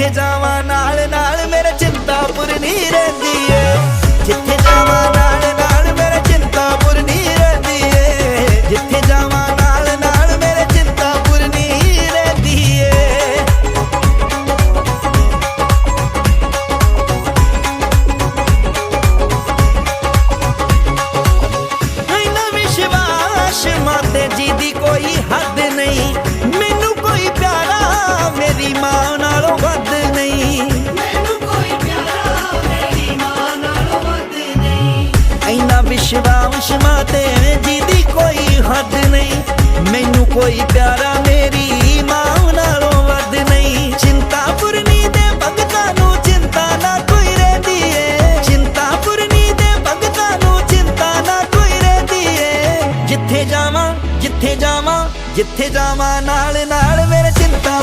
ਜਿੱਥੇ ਜਾਵਾਂ ਨਾਲ ਨਾਲ ਮੇਰੇ ਚਿੰਤਾਪੁਰ ਨਹੀਂ ਰਹਿੰਦੀ ਏ। ਜਿੱਥੇ ਜਾਵਾਂ ਨਾਲ ਨਾਲ ਮੇਰੇ ਚਿੰਤਾਪੁਰ ਨਹੀਂ ਰਹਿੰਦੀ ਏ। ਜਿੱਥੇ ਜਾਵਾਂ ਨਾਲ ਨਾਲ ਮੇਰੇ ਚਿੰਤਾਪੁਰ ਨਹੀਂ ਰਹਿੰਦੀ ਏ। ਇੰਨਾ ਵਿਸ਼ਵਾਸ ਮਾਤੇ ਜੀ ਦੀ ਕੋਈ ਹੱਦ ਨਹੀਂ। ਮੈਨੂੰ ਕੋਈ ਪਿਆਰਾ ਮੇਰੀ ਮਾਂ ਇੰਨਾ ਵਿਸ਼ਵਾਸ ਮਾਤੇ ਜੀ ਦੀ ਕੋਈ ਹੱਦ ਨਹੀਂ। ਮੈਨੂੰ ਕੋਈ ਪਿਆਰਾ ਮੇਰੀ ਮਾਂ ਨਾਲੋਂ ਵੱਧ ਨਹੀਂ। ਚਿੰਤਾਪੁਰਨੀ ਦੇ ਭਗਤਾਂ ਨੂੰ ਚਿੰਤਾ ਨਾ ਕੋਈ ਰਹਿੰਦੀ ਏ। ਚਿੰਤਾਪੁਰਨੀ ਦੇ ਭਗਤਾਂ ਨੂੰ ਚਿੰਤਾ ਨਾ ਕੋਈ ਰਹਿੰਦੀ ਏ। ਜਿੱਥੇ ਜਾਵਾਂ ਜਿੱਥੇ ਜਾਵਾਂ ਜਿੱਥੇ ਜਾਵਾਂ ਨਾਲ ਮੇਰੇ ਚਿੰਤਾ